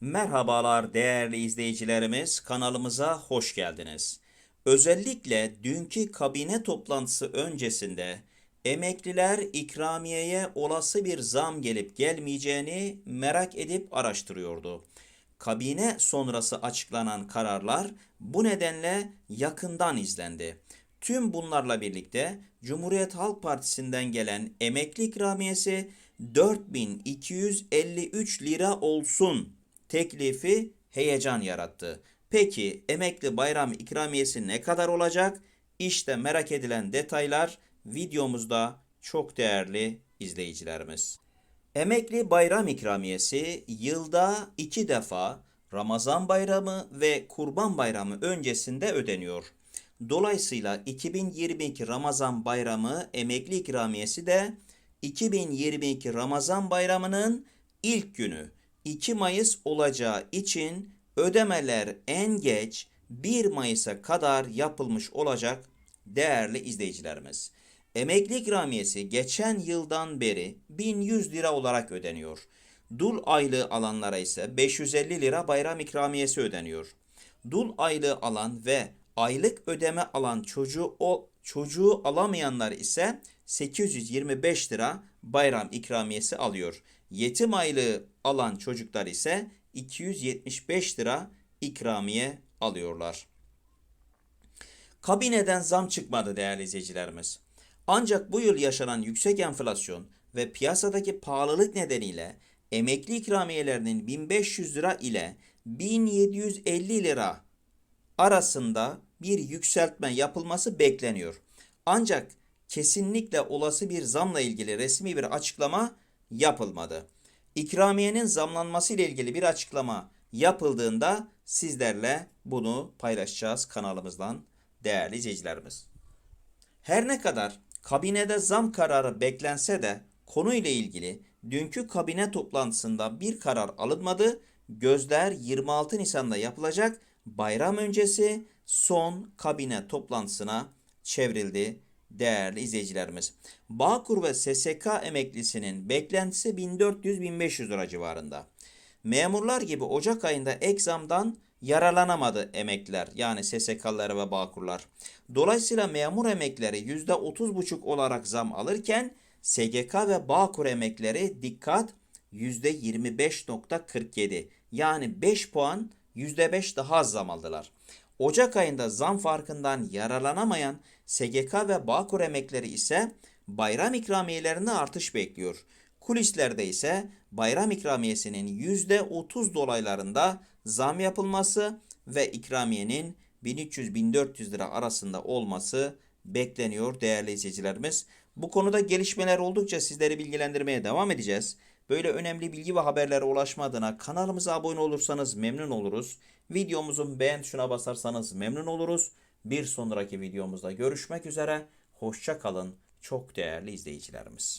Merhabalar değerli izleyicilerimiz, kanalımıza hoş geldiniz. Özellikle dünkü kabine toplantısı öncesinde emekliler ikramiyeye olası bir zam gelip gelmeyeceğini merak edip araştırıyordu. Kabine sonrası açıklanan kararlar bu nedenle yakından izlendi. Tüm bunlarla birlikte Cumhuriyet Halk Partisi'nden gelen emekli ikramiyesi 4253 lira olsun teklifi heyecan yarattı. Peki emekli bayram ikramiyesi ne kadar olacak? İşte merak edilen detaylar videomuzda çok değerli izleyicilerimiz. Emekli bayram ikramiyesi yılda iki defa Ramazan bayramı ve Kurban bayramı öncesinde ödeniyor. Dolayısıyla 2022 Ramazan bayramı emekli ikramiyesi de 2022 Ramazan bayramının ilk günü 2 Mayıs olacağı için ödemeler en geç 1 Mayıs'a kadar yapılmış olacak değerli izleyicilerimiz. Emekli ikramiyesi geçen yıldan beri 1100 lira olarak ödeniyor. Dul aylığı alanlara ise 550 lira bayram ikramiyesi ödeniyor. Dul aylığı alan ve aylık ödeme alan çocuğu o çocuğu alamayanlar ise 825 lira bayram ikramiyesi alıyor. Yetim aylığı alan çocuklar ise 275 lira ikramiye alıyorlar. Kabineden zam çıkmadı değerli izleyicilerimiz. Ancak bu yıl yaşanan yüksek enflasyon ve piyasadaki pahalılık nedeniyle emekli ikramiyelerinin 1500 lira ile 1750 lira arasında bir yükseltme yapılması bekleniyor. Ancak kesinlikle olası bir zamla ilgili resmi bir açıklama yapılmadı. İkramiyenin zamlanması ile ilgili bir açıklama yapıldığında sizlerle bunu paylaşacağız kanalımızdan değerli izleyicilerimiz. Her ne kadar kabinede zam kararı beklense de konuyla ilgili dünkü kabine toplantısında bir karar alınmadı. Gözler 26 Nisan'da yapılacak bayram öncesi son kabine toplantısına çevrildi değerli izleyicilerimiz. Bağkur ve SSK emeklisinin beklentisi 1400-1500 lira civarında. Memurlar gibi Ocak ayında ek zamdan yararlanamadı emekliler yani SSK'lılar ve Bağkurlar. Dolayısıyla memur emekleri %30,5 olarak zam alırken SGK ve Bağkur emekleri dikkat %25,47 yani 5 puan %5 daha az zam aldılar. Ocak ayında zam farkından yararlanamayan SGK ve Bağkur emekleri ise bayram ikramiyelerine artış bekliyor. Kulislerde ise bayram ikramiyesinin %30 dolaylarında zam yapılması ve ikramiyenin 1300-1400 lira arasında olması bekleniyor değerli izleyicilerimiz. Bu konuda gelişmeler oldukça sizleri bilgilendirmeye devam edeceğiz. Böyle önemli bilgi ve haberlere ulaşma adına kanalımıza abone olursanız memnun oluruz. Videomuzun beğen tuşuna basarsanız memnun oluruz. Bir sonraki videomuzda görüşmek üzere. Hoşça kalın çok değerli izleyicilerimiz.